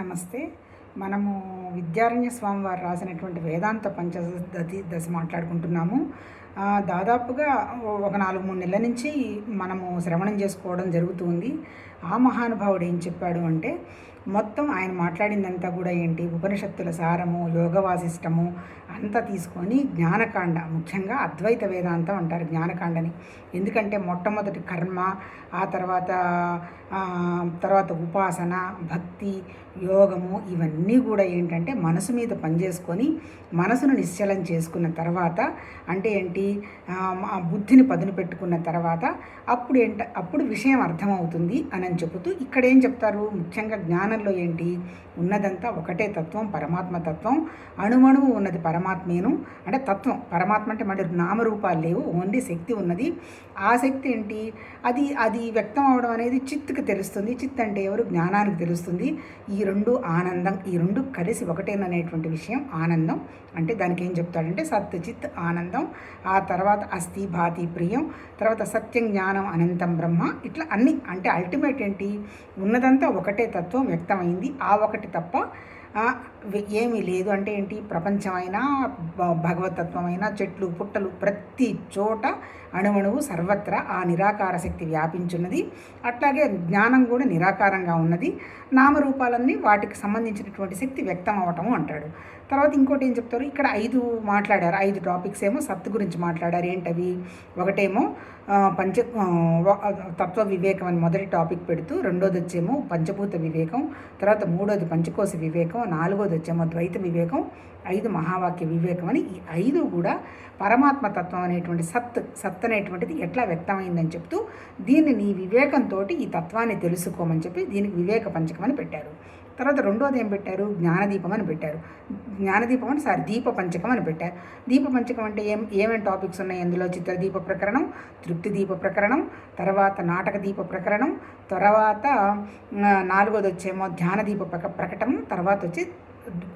నమస్తే. మనము విద్యారణ్య స్వామి వారు రాసినటువంటి వేదాంత పంచదశి దశ మాట్లాడుకుంటున్నాము. దాదాపుగా ఒక నాలుగు మూడు నెలల నుంచి మనము శ్రవణం చేసుకోవడం జరుగుతుంది ఆ మహానుభావుడు ఏం చెప్పాడు అంటే మొత్తం ఆయన మాట్లాడిందంతా కూడా ఏంటి? ఉపనిషత్తుల సారము యోగ వాసిష్టము అంతా తీసుకొని జ్ఞానకాండ ముఖ్యంగా అద్వైత వేదాంతం అంటారు జ్ఞానకాండని. ఎందుకంటే మొట్టమొదటి కర్మ ఆ తర్వాత తర్వాత ఉపాసన భక్తి యోగము ఇవన్నీ కూడా ఏంటంటే మనసు మీద పనిచేసుకొని మనసును నిశ్చలం చేసుకున్న తర్వాత అంటే ఏంటి? ఆ, బుద్ధిని పదును పెట్టుకున్న తర్వాత అప్పుడు ఏంట అప్పుడు విషయం అర్థమవుతుంది అని చెబుతూ ఇక్కడ ఏం చెప్తారు? ముఖ్యంగా ఛానల్లో ఏంటి? ఉన్నదంతా ఒకటే తత్వం పరమాత్మ తత్వం. అణువణువు ఉన్నది పరమాత్మేను. అంటే తత్వం పరమాత్మ అంటే మళ్ళీ నామరూపాలు లేవు ఓన్లీ శక్తి ఉన్నది. ఆ శక్తి ఏంటి? అది అది వ్యక్తం అవడం అనేది చిత్తుకు తెలుస్తుంది. చిత్ అంటే ఎవరు? జ్ఞానానికి తెలుస్తుంది. ఈ రెండు ఆనందం ఈ రెండు కలిసి ఒకటేననేటువంటి విషయం ఆనందం. అంటే దానికి ఏం చెప్తాడంటే సత్ చిత్ ఆనందం. ఆ తర్వాత అస్థి భాతి ప్రియం. తర్వాత సత్యం జ్ఞానం అనంతం బ్రహ్మ. ఇట్లా అన్ని. అంటే అల్టిమేట్ ఏంటి? ఉన్నదంతా ఒకటే తత్వం వ్యక్తమైంది. ఆ ఒకటి తప్ప ఏమీ లేదు. అంటే ఏంటి? ప్రపంచమైనా భ- భగవతత్వమైనా చెట్లు పుట్టలు ప్రతి చోట అణువణువు సర్వత్రా ఆ నిరాకార శక్తి వ్యాపించున్నది. అట్లాగే జ్ఞానం కూడా నిరాకారంగా ఉన్నది. నామరూపాలన్నీ వాటికి సంబంధించినటువంటి శక్తి వ్యక్తం అవటము అంటాడు. తర్వాత ఇంకోటి ఏం చెప్తారు? ఇక్కడ ఐదు మాట్లాడారు. ఐదు టాపిక్స్ ఏమో సత్తు గురించి మాట్లాడారు. ఏంటవి? ఒకటేమో పంచ తత్వ వివేకం అని మొదటి టాపిక్ పెడుతూ రెండోది వచ్చేమో పంచభూత వివేకం తర్వాత మూడోది పంచకోశ వివేకం నాలుగోది వచ్చేమో ద్వైత వివేకం ఐదు మహావాక్య వివేకం అని ఈ ఐదు కూడా పరమాత్మ తత్వం అనేటువంటి సత్ సత్ అనేటువంటిది ఎట్లా వ్యక్తమైందని చెప్తూ దీన్ని నీ వివేకంతో ఈ తత్వాన్ని తెలుసుకోమని చెప్పి దీనికి వివేక పంచకం అని పెట్టారు. తర్వాత రెండోది ఏం పెట్టారు? జ్ఞానదీపం అని పెట్టారు. జ్ఞానదీపం అంటే సారీ దీప పంచకం అని పెట్టారు. దీప పంచకం అంటే ఏం ఏమేమి టాపిక్స్ ఉన్నాయి? అందులో చిత్రదీప ప్రకరణం తృప్తి దీప ప్రకరణం తర్వాత నాటక దీప ప్రకరణం తర్వాత నాలుగోది వచ్చేమో ధ్యాన దీప ప్రక ప్రకటన తర్వాత వచ్చి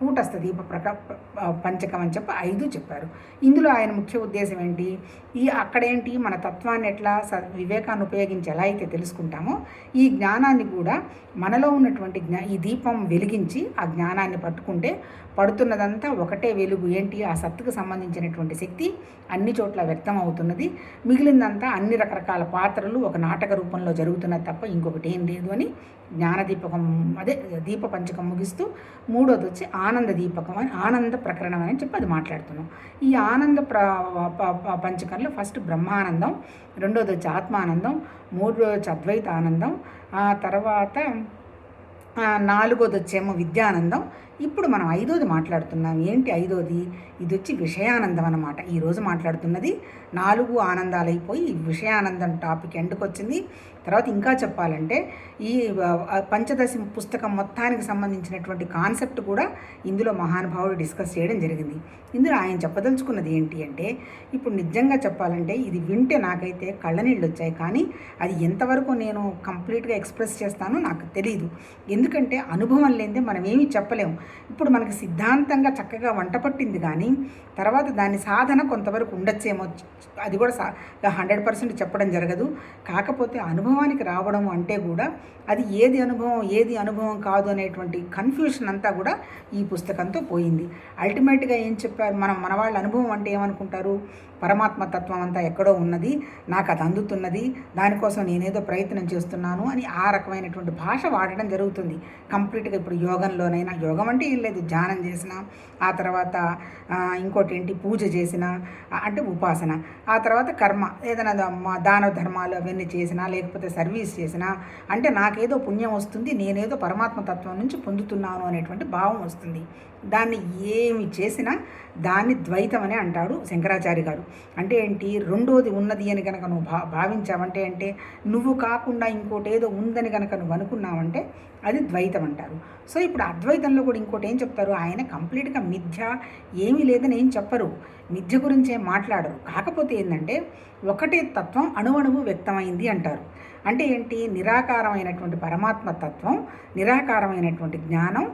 కూటస్థ దీప ప్రక పంచకం అని చెప్పి ఐదు చెప్పారు. ఇందులో ఆయన ముఖ్య ఉద్దేశం ఏంటి? ఈ అక్కడేంటి? మన తత్వాన్ని ఎట్లా స వివేకాన్ని ఉపయోగించి ఎలా అయితే తెలుసుకుంటామో ఈ జ్ఞానాన్ని కూడా మనలో ఉన్నటువంటి జ్ఞా ఈ దీపం వెలిగించి ఆ జ్ఞానాన్ని పట్టుకుంటే పడుతున్నదంతా ఒకటే వెలుగు. ఏంటి? ఆ సత్తుకు సంబంధించినటువంటి శక్తి అన్ని చోట్ల వ్యక్తం అవుతున్నది. మిగిలిందంతా అన్ని రకరకాల పాత్రలు ఒక నాటక రూపంలో జరుగుతున్నది తప్ప ఇంకొకటి ఏం లేదు అని జ్ఞానదీపకం అదే దీప పంచకం ముగిస్తూ మూడోది వచ్చి ఆనంద దీపకం అని ఆనంద ప్రకరణం అని చెప్పి అది మాట్లాడుతున్నాం. ఈ ఆనంద ప్ర ప- ప- పంచకంలో ఫస్ట్ బ్రహ్మానందం రెండోది వచ్చి ఆత్మానందం మూడోది వచ్చి అద్వైత ఆనందం ఆ తర్వాత నాలుగోది వచ్చేమో విద్యానందం. ఇప్పుడు మనం ఐదోది మాట్లాడుతున్నాం. ఏంటి ఐదోది? ఇది వచ్చి విషయానందం అనమాట ఈరోజు మాట్లాడుతున్నది నాలుగు ఆనందాలు అయిపోయి విషయానందం టాపిక్ ఎండుకొచ్చింది. తర్వాత ఇంకా చెప్పాలంటే ఈ పంచదశి పుస్తకం మొత్తానికి సంబంధించినటువంటి కాన్సెప్ట్ కూడా ఇందులో మహానుభావుడు డిస్కస్ చేయడం జరిగింది. ఇందులో ఆయన చెప్పదలుచుకున్నది ఏంటి అంటే ఇప్పుడు నిజంగా చెప్పాలంటే ఇది వింటే నాకైతే కళ్ళనీళ్ళు వచ్చాయి కానీ అది ఎంతవరకు నేను కంప్లీట్గా ఎక్స్ప్రెస్ చేస్తానో నాకు తెలియదు ఎందుకంటే అనుభవం లేనిదే మనం ఏమీ చెప్పలేము ఇప్పుడు మనకి సిద్ధాంతంగా చక్కగా వంట పట్టింది కానీ తర్వాత దాని సాధన కొంతవరకు ఉండొచ్చేమో అది కూడా సా హండ్రెడ్ పర్సెంట్ చెప్పడం జరగదు. కాకపోతే అనుభవం అనుభవానికి రావడం అంటే కూడా అది ఏది అనుభవం ఏది అనుభవం కాదు అనేటువంటి కన్ఫ్యూషన్ అంతా కూడా ఈ పుస్తకంతో పోయింది. అల్టిమేట్గా ఏం చెప్పారు? మనం మన వాళ్ళ అనుభవం అంటే ఏమనుకుంటారు? పరమాత్మ తత్వం అంతా ఎక్కడో ఉన్నది నాకు అది అందుతున్నది దానికోసం నేనేదో ప్రయత్నం చేస్తున్నాను అని ఆ రకమైనటువంటి భాష వాడడం జరుగుతుంది. కంప్లీట్గా ఇప్పుడు యోగంలోనైనా యోగం అంటే ఏం లేదు ధ్యానం చేసిన ఆ తర్వాత ఇంకోటి ఏంటి పూజ చేసిన అంటే ఉపాసన. ఆ తర్వాత కర్మ ఏదైనా దాన ధర్మాలు అవన్నీ చేసినా లేకపోతే సర్వీస్ చేసినా అంటే నాకేదో పుణ్యం వస్తుంది నేనేదో పరమాత్మ తత్వం నుంచి పొందుతున్నాను అనేటువంటి భావం వస్తుంది. దాన్ని ఏమి చేసినా దాన్ని ద్వైతం అని అంటాడు శంకరాచార్య గారు. అంటే ఏంటి? రెండోది ఉన్నది అని కనుక నువ్వు భా భావించావంటే అంటే నువ్వు కాకుండా ఇంకోటి ఏదో ఉందని కనుక నువ్వు అనుకున్నావంటే అది ద్వైతం అంటారు సో ఇప్పుడు అద్వైతంలో కూడా ఇంకోటి ఏం చెప్తారు? ఆయన కంప్లీట్గా మిథ్య ఏమీ లేదని ఏం చెప్పరు. మిథ్య గురించి ఏం మాట్లాడరు. కాకపోతే ఏంటంటే ఒకటే తత్వం అణువణువు వ్యక్తమైంది అంటారు. అంటే ఏంటి? నిరాకారమైనటువంటి పరమాత్మ తత్వం నిరాకారమైనటువంటి జ్ఞానం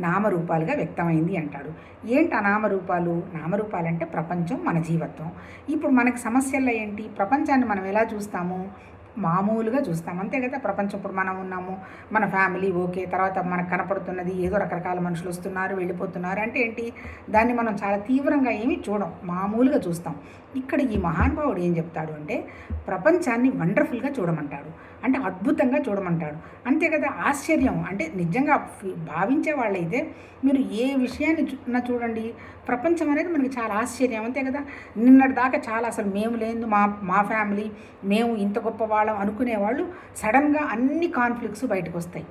నామరూపాలుగా వ్యక్తమైంది అంటాడు ఏంటి ఆ నామరూపాలు నామరూపాలు అంటే ప్రపంచం మన జీవత్వం. ఇప్పుడు మనకి సమస్యల్లో ఏంటి? ప్రపంచాన్ని మనం ఎలా చూస్తాము? మామూలుగా చూస్తాం. అంతే కదా? ప్రపంచం ఇప్పుడు మనం ఉన్నాము. మన ఫ్యామిలీ ఓకే. తర్వాత మనకు కనపడుతున్నది ఏదో రకరకాల మనుషులు వస్తున్నారు వెళ్ళిపోతున్నారు అంటే ఏంటి? దాన్ని మనం చాలా తీవ్రంగా ఏమీ చూడం. మామూలుగా చూస్తాం. ఇక్కడ ఈ మహానుభావుడు ఏం చెప్తాడు అంటే ప్రపంచాన్ని వండర్ఫుల్గా చూడమంటాడు. అంటే అద్భుతంగా చూడమంటాడు. అంతే కదా ఆశ్చర్యం. అంటే నిజంగా భావించే వాళ్ళైతే మీరు ఏ విషయాన్ని చూ- నా చూడండి ప్రపంచం అనేది మనకి చాలా ఆశ్చర్యం. అంతే కదా నిన్నటి దాకా చాలా అసలు మేము లేదు మా మా ఫ్యామిలీ మేము ఇంత గొప్ప వాళ్ళం అనుకునేవాళ్ళు సడన్గా అన్ని కాన్ఫ్లిక్ట్స్ బయటకు వస్తాయి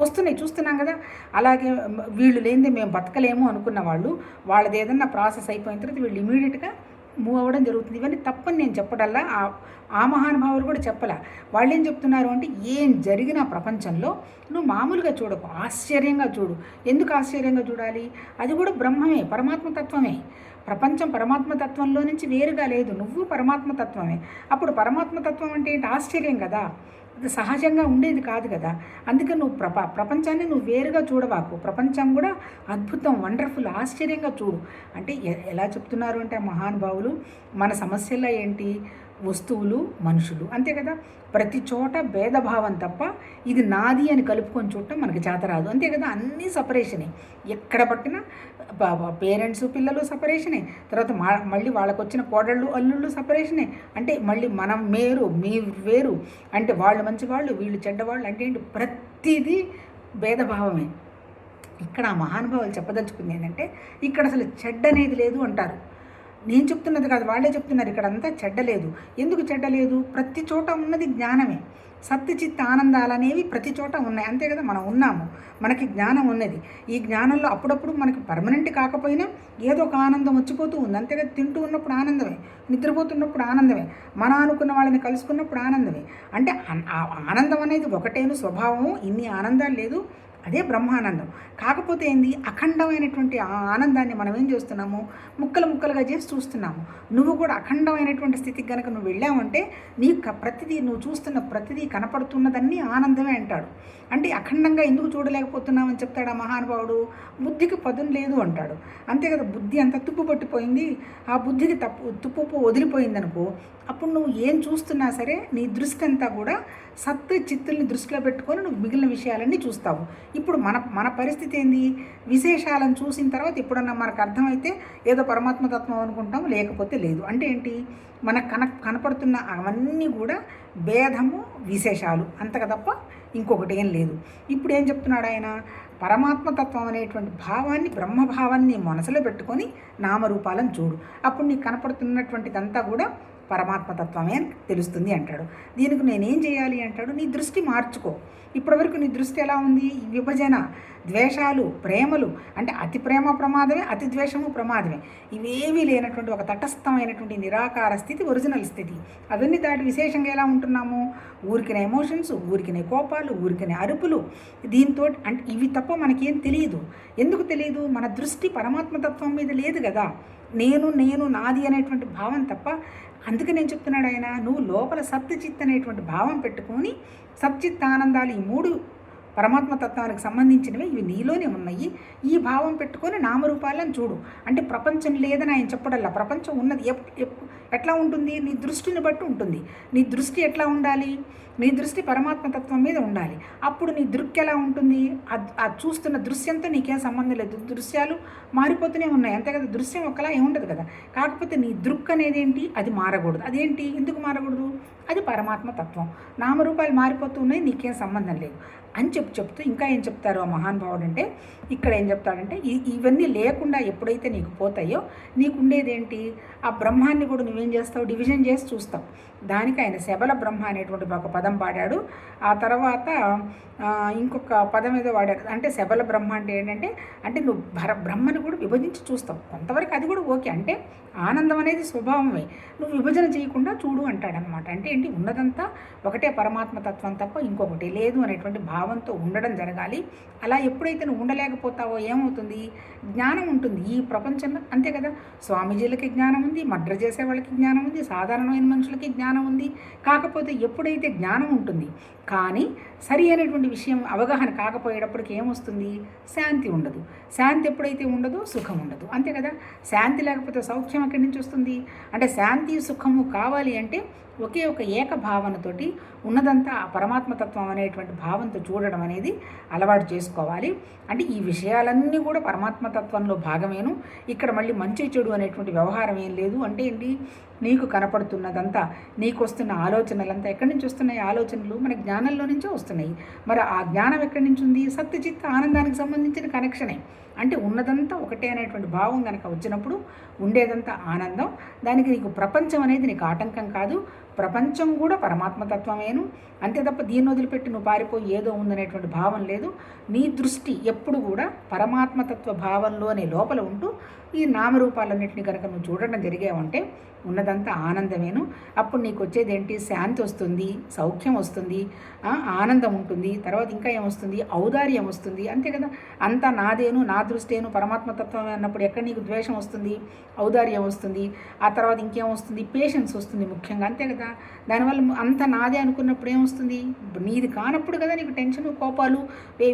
వస్తున్నాయి చూస్తున్నాం కదా. అలాగే వీళ్ళు లేనిదే మేము బతకలేము అనుకున్న వాళ్ళు వాళ్ళది ఏదన్నా ప్రాసెస్ అయిపోయిన తర్వాత వీళ్ళు ఇమీడియట్గా మూవ్ అవ్వడం జరుగుతుంది. ఇవన్నీ తప్పని నేను చెప్పడల్లా ఆ- ఆ మహానుభావులు కూడా చెప్పలా. వాళ్ళు ఏం చెప్తున్నారు అంటే ఏం జరిగిన ప్రపంచంలో నువ్వు మామూలుగా చూడకు. ఆశ్చర్యంగా చూడు. ఎందుకు ఆశ్చర్యంగా చూడాలి? అది కూడా బ్రహ్మమే పరమాత్మతత్వమే ప్రపంచం పరమాత్మతత్వంలో నుంచి వేరుగా లేదు. నువ్వు పరమాత్మతత్వమే అప్పుడు పరమాత్మతత్వం అంటే ఏంటి? ఆశ్చర్యం కదా. అది సహజంగా ఉండేది కాదు కదా. అందుకే నువ్వు ప్రప ప్రపంచాన్ని నువ్వు వేరుగా చూడవాకు. ప్రపంచం కూడా అద్భుతం వండర్ఫుల్ ఆశ్చర్యంగా చూడు. అంటే ఎలా చెప్తున్నారు అంటే మహానుభావులు మన సమస్యల్లో ఏంటి? వస్తువులు మనుషులు. అంతే కదా? ప్రతి చోట భేదభావం తప్ప ఇది నాది అని కలుపుకొని చూడటం మనకి చేతరాదు అంతే కదా? అన్నీ సపరేషనే. ఎక్కడ పట్టినా పేరెంట్స్ పిల్లలు సపరేషనే. తర్వాత మా మళ్ళీ వాళ్ళకు వచ్చిన కోడళ్ళు అల్లుళ్ళు సపరేషనే. అంటే మళ్ళీ మనం మేరు మీ వేరు. అంటే వాళ్ళు మంచి వాళ్ళు వీళ్ళు చెడ్డవాళ్ళు అంటే ఏంటి? ప్రతిదీ భేదభావమే. ఇక్కడ ఆ మహానుభావులు చెప్పదలుచుకుంది ఏంటంటే ఇక్కడ అసలు చెడ్డ అనేది లేదు అంటారు. నేను చెప్తున్నది కాదు వాళ్ళే చెప్తున్నారు ఇక్కడ అంతా చెడ్డ లేదు. ఎందుకు చెడ్డ లేదు? ప్రతి చోట ఉన్నది జ్ఞానమే. సత్యచిత్త ఆనందాలు అనేవి ప్రతి చోట ఉన్నాయి. అంతే కదా మనం ఉన్నాము. మనకి జ్ఞానం ఉన్నది. ఈ జ్ఞానంలో అప్పుడప్పుడు మనకి పర్మనెంట్ కాకపోయినా ఏదో ఒక ఆనందం వచ్చిపోతూ ఉంది. అంతే కదా తింటూ ఉన్నప్పుడు ఆనందమే నిద్రపోతున్నప్పుడు ఆనందమే మన అనుకున్న వాళ్ళని కలుసుకున్నప్పుడు ఆనందమే. అంటే ఆనందం అనేది ఒకటేను స్వభావము ఇన్ని ఆనందాలు లేదు. అదే బ్రహ్మానందం. కాకపోతే ఏంది? అఖండమైనటువంటి ఆ ఆనందాన్ని మనం ఏం చేస్తున్నాము? ముక్కలు ముక్కలుగా చేసి చూస్తున్నాము. నువ్వు కూడా అఖండమైనటువంటి స్థితికి కనుక నువ్వు వెళ్ళావంటే నీ ప్రతిదీ నువ్వు చూస్తున్న ప్రతిదీ కనపడుతున్నదన్నీ ఆనందమే అంటాడు. అంటే అఖండంగా ఎందుకు చూడలేకపోతున్నామని చెప్తాడు ఆ మహానుభావుడు? బుద్ధికి పదును లేదు అంటాడు. అంతే కదా బుద్ధి అంతా తుప్పు పట్టిపోయింది ఆ బుద్ధికి తప్పు తుప్పు వదిలిపోయిందనుకో అప్పుడు నువ్వు ఏం చూస్తున్నా సరే నీ దృష్టి అంతా కూడా సత్తు చిత్తుల్ని దృష్టిలో పెట్టుకొని నువ్వు మిగిలిన విషయాలన్నీ చూస్తావు. ఇప్పుడు మన మన పరిస్థితి ఏంది? విశేషాలను చూసిన తర్వాత ఎప్పుడన్నా మనకు అర్థమైతే ఏదో పరమాత్మ తత్వం అనుకుంటాం లేకపోతే లేదు. అంటే ఏంటి? మనకు కన కనపడుతున్న అవన్నీ కూడా భేదము విశేషాలు. అంతక తప్ప ఇంకొకటి ఏం లేదు. ఇప్పుడు ఏం చెప్తున్నాడు ఆయన? పరమాత్మతత్వం అనేటువంటి భావాన్ని బ్రహ్మభావాన్ని మనసులో పెట్టుకొని నామరూపాలను చూడు. అప్పుడు నీకు కనపడుతున్నటువంటిదంతా కూడా పరమాత్మతత్వమే తెలుస్తుంది అంటాడు. దీనికి నేనేం చేయాలి అంటాడు? నీ దృష్టి మార్చుకో. ఇప్పటివరకు నీ దృష్టి ఎలా ఉంది? ఈ విభజన ద్వేషాలు ప్రేమలు అంటే అతి ప్రేమ ప్రమాదమే అతి ద్వేషము ప్రమాదమే. ఇవేమీ లేనటువంటి ఒక తటస్థమైనటువంటి నిరాకార స్థితి ఒరిజినల్ స్థితి. అవన్నీ దాటి విశేషంగా ఎలా ఉంటున్నాము? ఊరికిన ఎమోషన్స్ ఊరికిన కోపాలు ఊరికిన అరుపులు. దీంతో అంటే ఇవి తప్ప మనకేం తెలియదు. ఎందుకు తెలియదు? మన దృష్టి పరమాత్మతత్వం మీద లేదు కదా. నేను నేను నాది అనేటువంటి భావం తప్ప అందుకే నేను చెప్తున్నాడు ఆయన నువ్వు లోపల సత్యచిత్ అనేటువంటి భావం పెట్టుకొని సత్చిత్ ఆనందాలు ఈ మూడు పరమాత్మ తత్వానికి సంబంధించినవి ఇవి నీలోనే ఉన్నాయి. ఈ భావం పెట్టుకొని నామరూపాలను చూడు. అంటే ప్రపంచం లేదని ఆయన చెప్పడల్లా ప్రపంచం ఉన్నది. ఎప్ ఎట్లా ఉంటుంది? నీ దృష్టిని బట్టి ఉంటుంది. నీ దృష్టి ఎట్లా ఉండాలి? నీ దృష్టి పరమాత్మ తత్వం మీద ఉండాలి. అప్పుడు నీ దృక్కి ఎలా ఉంటుంది? ఆ చూస్తున్న దృశ్యంతో నీకేం సంబంధం లేదు. దృశ్యాలు మారిపోతూనే ఉన్నాయి. అంతే కదా? దృశ్యం ఒకలా ఏముండదు కదా? కాకపోతే నీ దృక్ అనేది ఏంటి? అది మారకూడదు. అదేంటి? ఎందుకు మారకూడదు? అది పరమాత్మ తత్వం. నామరూపాలు మారిపోతూ ఉన్నాయి. నీకేం సంబంధం లేదు. అని చెప్పి చెప్తూ ఇంకా ఏం చెప్తారు ఆ మహానుభావుడు అంటే ఇక్కడ ఏం చెప్తాడంటే ఇవన్నీ లేకుండా ఎప్పుడైతే నీకు పోతాయో నీకుండేదేంటి ఆ బ్రహ్మాన్ని కూడా నువ్వేం చేస్తావు? డివిజన్ చేసి చూస్తావు. దానికి ఆయన శబల బ్రహ్మ అనేటువంటి ఒక పదం పాడాడు. ఆ తర్వాత ఇంకొక పదం ఏదో వాడాడు. అంటే శబల బ్రహ్మ అంటే ఏంటంటే అంటే నువ్వు భర బ్రహ్మను కూడా విభజించి చూస్తావు. కొంతవరకు అది కూడా ఓకే. అంటే ఆనందం అనేది స్వభావమే. నువ్వు విభజన చేయకుండా చూడు అంటాడనమాట అంటే ఏంటి? ఉన్నదంతా ఒకటే పరమాత్మ తత్వం తప్ప ఇంకొకటి లేదు అనేటువంటి భావంతో ఉండడం జరగాలి. అలా ఎప్పుడైతే నువ్వు ఉండలేకపోతావో ఏమవుతుంది? జ్ఞానం ఉంటుంది. ఈ ప్రపంచంలో అంతే కదా? స్వామీజీలకి జ్ఞానం ఉంది మడ్ర చేసే వాళ్ళకి జ్ఞానం ఉంది సాధారణమైన మనుషులకి జ్ఞానం ఉంది. కాకపోతే ఎప్పుడైతే జ్ఞానం ఉంటుంది కానీ సరి అయినటువంటి విషయం అవగాహన కాకపోయేటప్పటికి ఏమొస్తుంది? శాంతి ఉండదు. శాంతి ఎప్పుడైతే ఉండదో సుఖం ఉండదు. అంతే కదా? శాంతి లేకపోతే సౌఖ్యం ఎక్కడి నుంచి వస్తుంది? అంటే శాంతి సుఖము కావాలి అంటే ఒకే ఒక ఏక భావనతోటి ఉన్నదంతా ఆ పరమాత్మతత్వం అనేటువంటి భావంతో చూడడం అనేది అలవాటు చేసుకోవాలి. అంటే ఈ విషయాలన్నీ కూడా పరమాత్మతత్వంలో భాగమేను. ఇక్కడ మళ్ళీ మంచి చెడు అనేటువంటి వ్యవహారం ఏం లేదు. అంటే ఏంటి? నీకు కనపడుతున్నదంతా నీకు వస్తున్న ఆలోచనలంతా ఎక్కడి నుంచి వస్తున్నాయి? ఆలోచనలు మన జ్ఞానంలో నుంచే వస్తున్నాయి. మరి ఆ జ్ఞానం ఎక్కడి నుంచి ఉంది? సత్యచిత్త ఆనందానికి సంబంధించిన కనెక్షనే. అంటే ఉన్నదంతా ఒకటే అనేటువంటి భావం కనుక వచ్చినప్పుడు ఉండేదంతా ఆనందం. దానికి నీకు ప్రపంచం అనేది నీకు ఆటంకం కాదు. ప్రపంచం కూడా పరమాత్మతత్వమేను. అంతే తప్ప దీన్ని వదిలిపెట్టి నువ్వు పారిపోయి ఏదో ఉందనేటువంటి భావం లేదు. నీ దృష్టి ఎప్పుడు కూడా పరమాత్మతత్వ భావంలోనే లోపల ఉంటూ ఈ నామరూపాలన్నింటినీ కనుక నువ్వు చూడడం జరిగావంటే ఉన్నదంతా ఆనందమేను. అప్పుడు నీకు వచ్చేది ఏంటి శాంతి వస్తుంది సౌఖ్యం వస్తుంది ఆనందం ఉంటుంది. తర్వాత ఇంకా ఏమొస్తుంది? ఔదార్యం వస్తుంది. అంతే కదా? అంతా నాదేను నా దృష్టేను పరమాత్మతత్వం అన్నప్పుడు ఎక్కడ నీకు ద్వేషం వస్తుంది? ఔదార్యం వస్తుంది. ఆ తర్వాత ఇంకేం వస్తుంది? పేషెన్స్ వస్తుంది ముఖ్యంగా. అంతే కదా? దానివల్ల అంత నాదే అనుకున్నప్పుడు ఏమొస్తుంది? నీది కానప్పుడు కదా నీకు టెన్షన్ కోపాలు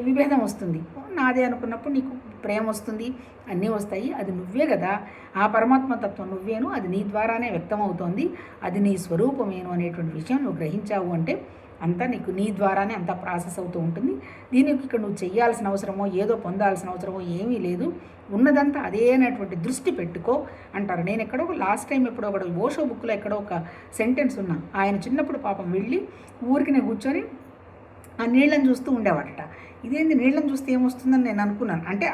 విభేదం వస్తుంది. నాదే అనుకున్నప్పుడు నీకు ప్రేమ వస్తుంది అన్నీ వస్తాయి అది నువ్వే కదా. ఆ పరమాత్మతత్వం నువ్వేను అది నీ ద్వారానే వ్యక్తమవుతోంది అది నీ స్వరూపమేను అనేటువంటి విషయం నువ్వు గ్రహించావు అంటే అంతా నీకు నీ ద్వారానే అంతా ప్రాసెస్ అవుతూ ఉంటుంది. దీనికి ఇక్కడ నువ్వు చేయాల్సిన అవసరమో ఏదో పొందాల్సిన అవసరమో ఏమీ లేదు. ఉన్నదంతా అదే అనేటువంటి దృష్టి పెట్టుకో అంటారు. నేను ఎక్కడో ఒక లాస్ట్ టైం ఎప్పుడో ఒకటి ఓషో బుక్లో ఎక్కడో ఒక సెంటెన్స్ ఉన్నా. ఆయన చిన్నప్పుడు పాపం వెళ్ళి ఊరికి నేను కూర్చొని ఆ నీళ్ళని చూస్తూ ఉండేవాడట. ఇదేంది నీళ్ళని చూస్తే ఏమొస్తుందని నేను అనుకున్నాను. అంటే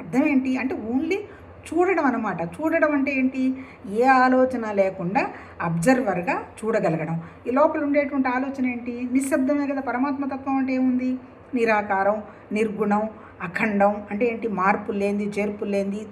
అర్థం ఏంటి? అంటే ఓన్లీ చూడడం అనమాట చూడడం అంటే ఏంటి? ఏ ఆలోచన లేకుండా అబ్జర్వర్గా చూడగలగడం. ఈ లోపల ఉండేటువంటి ఆలోచన ఏంటి? నిశ్శబ్దమే కదా పరమాత్మతత్వం అంటే ఏముంది? నిరాకారం నిర్గుణం అఖండం అంటే ఏంటి? మార్పు లేనిది చేర్పు లేనిది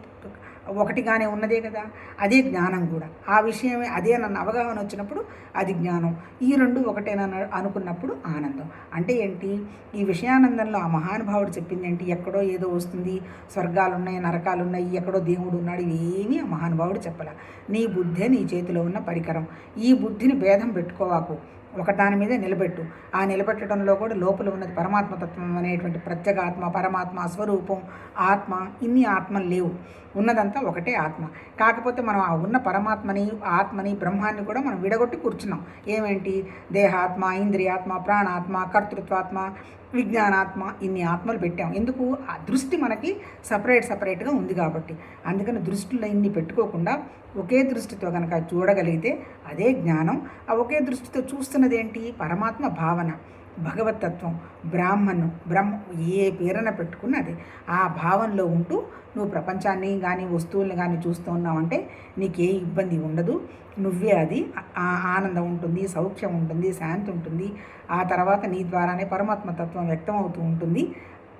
ఒకటిగానే ఉన్నదే కదా? అదే జ్ఞానం కూడా. ఆ విషయమే అదే నన్ను అవగాహన వచ్చినప్పుడు అది జ్ఞానం. ఈ రెండు ఒకటేనని అనుకున్నప్పుడు ఆనందం. అంటే ఏంటి? ఈ విషయానందంలో ఆ మహానుభావుడు చెప్పింది ఏంటి? ఎక్కడో ఏదో వస్తుంది. స్వర్గాలు ఉన్నాయి నరకాలు ఉన్నాయి ఎక్కడో దేవుడు ఉన్నాడు. ఇవేమీ ఆ మహానుభావుడు చెప్పలే. నీ బుద్ధే నీ చేతిలో ఉన్న పరికరం. ఈ బుద్ధిని భేదం పెట్టుకోవాకు. ఒకదాని మీద నిలబెట్టు. ఆ నిలబెట్టడంలో కూడా లోపల ఉన్నది పరమాత్మతత్వం అనేటువంటి ప్రత్యేగాత్మ పరమాత్మ స్వరూపం ఆత్మ ఇన్ని ఆత్మలు లేవు. ఉన్నదంతా ఒకటే ఆత్మ. కాకపోతే మనం ఆ ఉన్న పరమాత్మని ఆత్మని బ్రహ్మాన్ని కూడా మనం విడగొట్టి కూర్చున్నాం. ఏమేంటి? దేహాత్మ ఇంద్రియాత్మ ప్రాణాత్మ కర్తృత్వాత్మ విజ్ఞానాత్మ ఇన్ని ఆత్మలు పెట్టాం. ఎందుకు? ఆ దృష్టి మనకి సపరేట్ సపరేట్గా ఉంది కాబట్టి. అందుకని దృష్టిలో ఇన్ని పెట్టుకోకుండా ఒకే దృష్టితో కనుక చూడగలిగితే అదే జ్ఞానం ఆ ఒకే దృష్టితో చూస్తున్నది ఏంటి పరమాత్మ భావన భగవతత్వం బ్రాహ్మణం బ్రహ్మ ఏ పేరన పెట్టుకున్నది. ఆ భావంలో ఉంటూ నువ్వు ప్రపంచాన్ని కానీ వస్తువుల్ని కానీ చూస్తూ ఉన్నావంటే నీకే ఇబ్బంది ఉండదు. నువ్వే అది. ఆనందం ఉంటుంది సౌఖ్యం ఉంటుంది శాంతి ఉంటుంది. ఆ తర్వాత నీ ద్వారానే పరమాత్మతత్వం వ్యక్తం అవుతూ ఉంటుంది.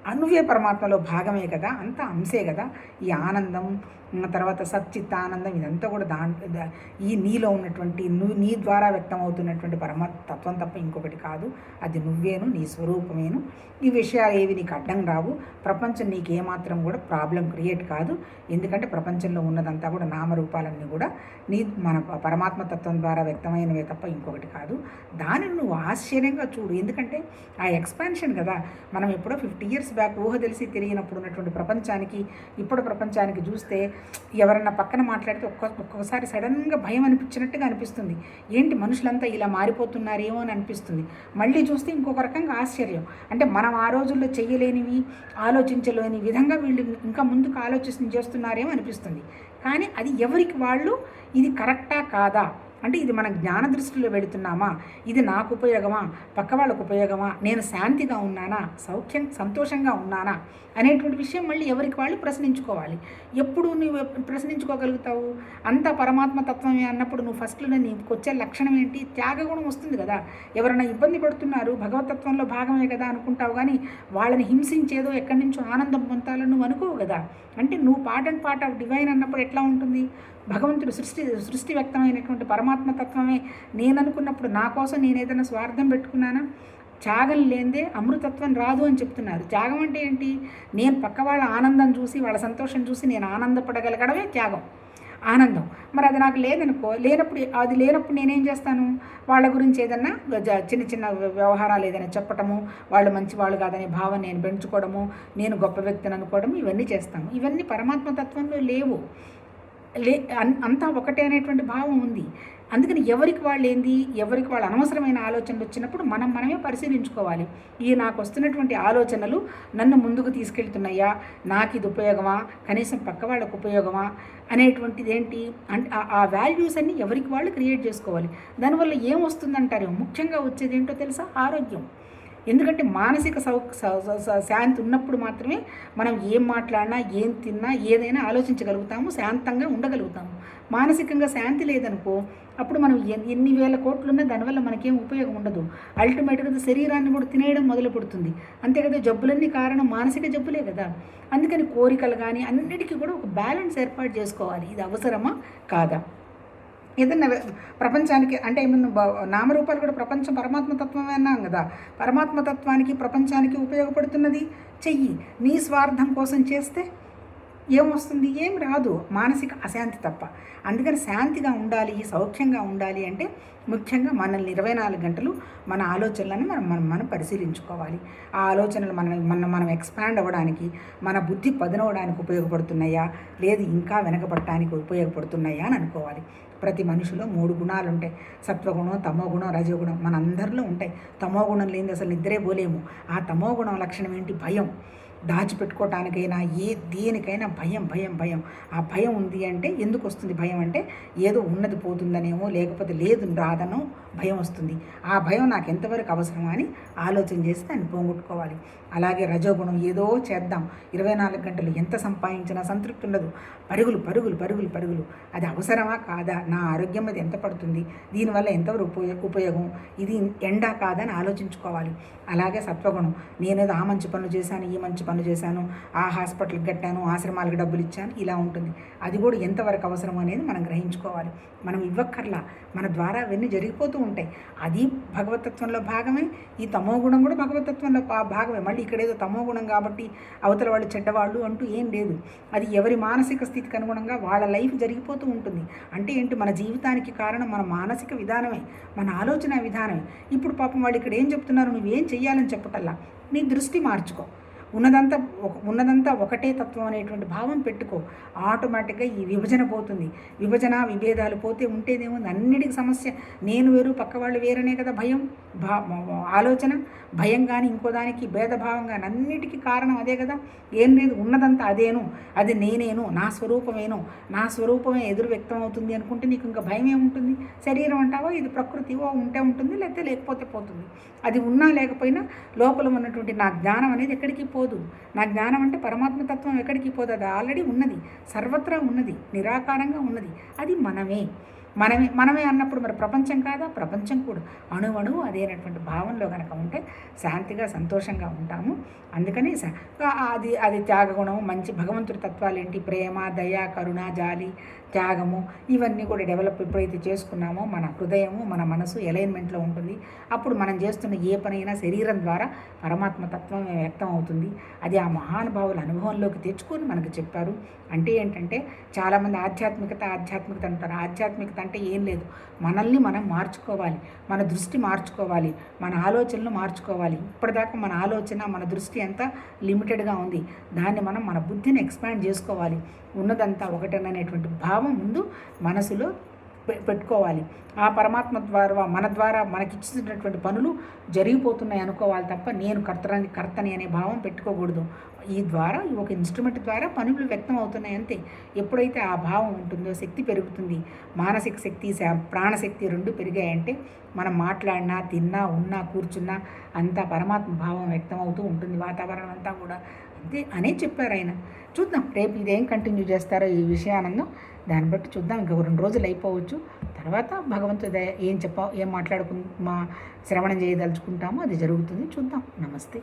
అనువే పరమాత్మలో భాగమే కదా అంత అంశే కదా. ఈ ఆనందం తర్వాత సచ్చిత్త ఆనందం ఇదంతా కూడా దా ఈ నీలో ఉన్నటువంటి నువ్వు నీ ద్వారా వ్యక్తం అవుతున్నటువంటి పరమతత్వం తప్ప ఇంకొకటి కాదు. అది నువ్వేను నీ స్వరూపమేను. ఈ విషయాలు ఏవి నీకు అడ్డం రావు. ప్రపంచం నీకు ఏమాత్రం కూడా ప్రాబ్లం క్రియేట్ కాదు. ఎందుకంటే ప్రపంచంలో ఉన్నదంతా కూడా నామరూపాలన్నీ కూడా నీ మన పరమాత్మతత్వం ద్వారా వ్యక్తమైనవే తప్ప ఇంకొకటి కాదు. దానిని నువ్వు ఆశ్చర్యంగా చూడు. ఎందుకంటే ఆ ఎక్స్పాన్షన్ కదా. మనం ఎప్పుడో ఫిఫ్టీ ఇయర్స్ బ్యాక్ ఊహ తెలిసి తిరిగినప్పుడు ఉన్నటువంటి ప్రపంచానికి ఇప్పుడు ప్రపంచానికి చూస్తే ఎవరన్నా పక్కన మాట్లాడితే ఒక్క ఒక్కొక్కసారి సడన్గా భయం అనిపించినట్టుగా అనిపిస్తుంది. ఏంటి మనుషులంతా ఇలా మారిపోతున్నారేమో అని అనిపిస్తుంది. మళ్ళీ చూస్తే ఇంకొక రకంగా ఆశ్చర్యం. అంటే మనం ఆ రోజుల్లో చేయలేనివి ఆలోచించలేని విధంగా వీళ్ళు ఇంకా ముందుకు ఆలోచన చేస్తున్నారేమో అనిపిస్తుంది. కానీ అది ఎవరికి వాళ్ళు? ఇది కరెక్టా కాదా? అంటే ఇది మన జ్ఞాన దృష్టిలో వెళుతున్నామా? ఇది నాకు ఉపయోగమా? పక్క వాళ్ళకు ఉపయోగమా? నేను శాంతిగా ఉన్నానా? సౌఖ్యం సంతోషంగా ఉన్నానా? అనేటువంటి విషయం మళ్ళీ ఎవరికి వాళ్ళు ప్రశ్నించుకోవాలి. ఎప్పుడు నువ్వు ప్రశ్నించుకోగలుగుతావు? అంత పరమాత్మ తత్వమే అన్నప్పుడు నువ్వు ఫస్ట్లో నీకు వచ్చే లక్షణం ఏంటి? త్యాగగుణం వస్తుంది కదా. ఎవరైనా ఇబ్బంది పడుతున్నారు భగవతత్వంలో భాగమే కదా అనుకుంటావు కానీ వాళ్ళని హింసించేదో ఎక్కడి నుంచో ఆనందం పొందాలని నువ్వు అనుకోవు కదా. అంటే నువ్వు part and part of divine అన్నప్పుడు ఎట్లా ఉంటుంది? భగవంతుడు సృష్టి సృష్టి వ్యక్తమైనటువంటి పరమాత్మ తత్వమే. నేను అనుకున్నప్పుడు నా కోసం నేను ఏదైనా స్వార్థం పెట్టుకున్నానా? త్యాగం లేదే అమృతత్వం రాదు అని చెప్తున్నారు. త్యాగం అంటే ఏంటి? నేను పక్క వాళ్ళ ఆనందం చూసి వాళ్ళ సంతోషం చూసి నేను ఆనందపడగలగడమే త్యాగం. ఆనందం. మరి అది నాకు లేదనుకో లేనప్పుడు అది లేనప్పుడు నేనేం చేస్తాను? వాళ్ళ గురించి ఏదన్నా చిన్న చిన్న వ్యవహారాలు ఏదైనా చెప్పటము వాళ్ళు మంచి వాళ్ళు కాదనే భావం నేను పెంచుకోవడము నేను గొప్ప వ్యక్తిని అనుకోవడం ఇవన్నీ చేస్తాము ఇవన్నీ పరమాత్మ తత్వంలో లేవు. లే అన్- అంతా ఒకటే అనేటువంటి భావం ఉంది. అందుకని ఎవరికి వాళ్ళు ఏంది ఎవరికి వాళ్ళ అనవసరమైన ఆలోచనలు వచ్చినప్పుడు మనం మనమే పరిశీలించుకోవాలి. ఈ నాకు వస్తున్నటువంటి ఆలోచనలు నన్ను ముందుకు తీసుకెళ్తున్నాయా? నాకు ఇది ఉపయోగమా? కనీసం పక్క వాళ్ళకు ఉపయోగమా? అనేటువంటిది ఏంటి? అంటే ఆ- వాల్యూస్ అన్ని ఎవరికి వాళ్ళు క్రియేట్ చేసుకోవాలి. దానివల్ల ఏం వస్తుందంటారు? ముఖ్యంగా వచ్చేది ఏంటో తెలుసా? ఆరోగ్యం. ఎందుకంటే మానసిక సౌ స- శాంతి ఉన్నప్పుడు మాత్రమే మనం ఏం మాట్లాడినా ఏం తిన్నా ఏదైనా ఆలోచించగలుగుతాము శాంతంగా ఉండగలుగుతాము. మానసికంగా శాంతి లేదనుకో అప్పుడు మనం ఎన్- ఎన్ని వేల కోట్లున్నా దానివల్ల మనకేం ఉపయోగం ఉండదు. అల్టిమేట్గా శరీరాన్ని కూడా తినేయడం మొదలు పెడుతుంది అంతే కదా జబ్బులన్నీ కారణం మానసిక జబ్బులే కదా. అందుకని కోరికలు కానీ అన్నిటికీ కూడా ఒక బ్యాలెన్స్ ఏర్పాటు చేసుకోవాలి. ఇది అవసరమా? కాదా? ఏదన్నా ప్రపంచానికి అంటే నామరూపాలు కూడా ప్రపంచం పరమాత్మ తత్వమే అన్నాం కదా. పరమాత్మ తత్వానికి ప్రపంచానికి ఉపయోగపడుతున్నది? చెయ్యి. నీ స్వార్థం కోసం చేస్తే ఏమొస్తుంది? ఏం రాదు. మానసిక అశాంతి తప్ప. అందుకని శాంతిగా ఉండాలి సౌఖ్యంగా ఉండాలి అంటే ముఖ్యంగా మనల్ని ఇరవై నాలుగు గంటలు మన ఆలోచనలను మనం మనం మనం పరిశీలించుకోవాలి. ఆ ఆలోచనలు మనం మనం మనం ఎక్స్పాండ్ అవ్వడానికి మన బుద్ధి పదనవడానికి ఉపయోగపడుతున్నాయా? లేదు ఇంకా వెనకబడటానికి ఉపయోగపడుతున్నాయా అని అనుకోవాలి. ప్రతి మనిషిలో మూడు గుణాలు ఉంటాయి. సత్వగుణం తమోగుణం రజోగుణం మన అందరిలో ఉంటాయి. తమోగుణం లేనిది అసలు నిద్రే పోలేము. ఆ తమోగుణం లక్షణం ఏంటి? భయం. దాచిపెట్టుకోవటానికైనా ఏ దేనికైనా భయం భయం భయం. ఆ భయం ఉంది అంటే ఎందుకు వస్తుంది భయం అంటే ఏదో ఉన్నది పోతుందనేమో లేకపోతే లేదు రాదనో భయం వస్తుంది. ఆ భయం నాకు ఎంతవరకు అవసరమా అని ఆలోచన చేసి దాన్ని పోగొట్టుకోవాలి. అలాగే రజోగుణం ఏదో చేద్దాం. ఇరవై నాలుగు గంటలు ఎంత సంపాదించినా సంతృప్తి ఉండదు. పరుగులు పరుగులు పరుగులు పరుగులు. అది అవసరమా కాదా? నా ఆరోగ్యం అది ఎంత పడుతుంది? దీనివల్ల ఎంతవరకు ఉపయోగ ఉపయోగం? ఇది ఎండా కాదా అని ఆలోచించుకోవాలి. అలాగే సత్వగుణం. నేనేదో ఆ మంచి పనులు చేశాను ఈ మంచి పనులు చేశాను ఆ హాస్పిటల్కి కట్టాను ఆశ్రమాలకు డబ్బులు ఇచ్చాను ఇలా ఉంటుంది. అది కూడా ఎంతవరకు అవసరం అనేది మనం గ్రహించుకోవాలి. మనం ఇవ్వక్కర్లా. మన ద్వారా అవన్నీ జరిగిపోతూ ఉంటాయి. అది భగవతత్వంలో భాగమే ఈ తమో గుణం కూడా భగవతత్వంలో భాగమే. మళ్ళీ ఇక్కడ ఏదో తమో గుణం కాబట్టి అవతల వాళ్ళు చెడ్డవాళ్ళు అంటూ ఏం లేదు. అది ఎవరి మానసిక స్థితికి అనుగుణంగా వాళ్ళ లైఫ్ జరిగిపోతూ ఉంటుంది. అంటే ఏంటి? మన జీవితానికి కారణం మన మానసిక విధానమే మన ఆలోచన విధానమే. ఇప్పుడు పాపం వాళ్ళు ఇక్కడ ఏం చెప్తున్నారు? నువ్వేం చెయ్యాలని చెప్పటల్లా నీ దృష్టి మార్చుకో. ఉన్నదంతా ఒక- ఉన్నదంతా ఒకటే తత్వం అనేటువంటి భావం పెట్టుకో. ఆటోమేటిక్గా ఈ విభజన పోతుంది. విభజన విభేదాలు పోతే ఉంటేదేముంది అన్నిటికీ సమస్య. నేను వేరు పక్క వాళ్ళు వేరనే కదా భయం. భా ఆలోచన. భయం కానీ ఇంకో దానికి భేదభావం కానీ అన్నిటికీ కారణం అదే కదా. ఏం లేదు. ఉన్నదంతా అదేను. అది నేనేను. నా స్వరూపమేను. నా స్వరూపమే ఎదురు వ్యక్తం అవుతుంది అనుకుంటే నీకు ఇంకా భయం ఏముంటుంది శరీరం అంటావో? ఇది ప్రకృతివో ఉంటే ఉంటుంది. లేకపోతే లేకపోతే పోతుంది. అది ఉన్నా లేకపోయినా లోపల ఉన్నటువంటి నా జ్ఞానం అనేది ఎక్కడికి పో పోదు. నా జ్ఞానం అంటే పరమాత్మతత్వం ఎక్కడికి పోదు. అది ఆల్రెడీ ఉన్నది. సర్వత్రా ఉన్నది. నిరాకారంగా ఉన్నది. అది మనమే. మనమే మనమే అన్నప్పుడు మరి ప్రపంచం కాదా? ప్రపంచం కూడా. అణువణువు అదేనటువంటి భావంలో కనుక ఉంటే శాంతిగా సంతోషంగా ఉంటాము. అందుకని స- అది అది త్యాగగుణం మంచి భగవంతుడి తత్వాలు ఏంటి ప్రేమ దయ కరుణ జాలి త్యాగము ఇవన్నీ కూడా డెవలప్ ఎప్పుడైతే చేసుకున్నామో మన హృదయము మన మనసు ఎలైన్మెంట్లో ఉంటుంది. అప్పుడు మనం చేస్తున్న ఏ పనైనా శరీరం ద్వారా పరమాత్మ తత్వం వ్యక్తం అవుతుంది. అది ఆ మహానుభావుల అనుభవంలోకి తెచ్చుకొని మనకు చెప్పారు. అంటే ఏంటంటే చాలామంది ఆధ్యాత్మికత ఆధ్యాత్మికత అంటారు. ఆధ్యాత్మికత అంటే ఏం లేదు. మనల్ని మనం మార్చుకోవాలి. మన దృష్టి మార్చుకోవాలి. మన ఆలోచనలు మార్చుకోవాలి. ఇప్పటిదాకా మన ఆలోచన మన దృష్టి అంతా లిమిటెడ్గా ఉంది. దాన్ని మనం మన బుద్ధిని ఎక్స్పాండ్ చేసుకోవాలి. ఉన్నదంతా ఒకటేననేటువంటి భావం ముందు మనసులో పెట్టుకోవాలి. ఆ పరమాత్మ ద్వారా మన ద్వారా మనకిచ్చినటువంటి పనులు జరిగిపోతున్నాయి అనుకోవాలి తప్ప నేను కర్తరాని కర్తని అనే భావం పెట్టుకోకూడదు. ఈ ద్వారా ఈ ఒక ఇన్స్ట్రుమెంట్ ద్వారా పనులు వ్యక్తం అవుతున్నాయి అంతే. ఎప్పుడైతే ఆ భావం ఉంటుందో శక్తి పెరుగుతుంది మానసిక శక్తి ప్రాణశక్తి రెండు పెరిగాయంటే మనం మాట్లాడినా తిన్నా ఉన్నా కూర్చున్నా అంతా పరమాత్మ భావం వ్యక్తం అవుతూ ఉంటుంది. వాతావరణం అంతా కూడా ఇది అనే చెప్పారు ఆయన. చూద్దాం రేపు ఇదేం కంటిన్యూ చేస్తారో ఈ విషయానందం. దాన్ని బట్టి చూద్దాం ఇంకా రెండు రోజులు అయిపోవచ్చు. తర్వాత భగవంతుడు దయ ఏం చెప్ప ఏం మాట్లాడుకు మా శ్రవణం చేయదలుచుకుంటామో అది జరుగుతుంది. చూద్దాం. నమస్తే.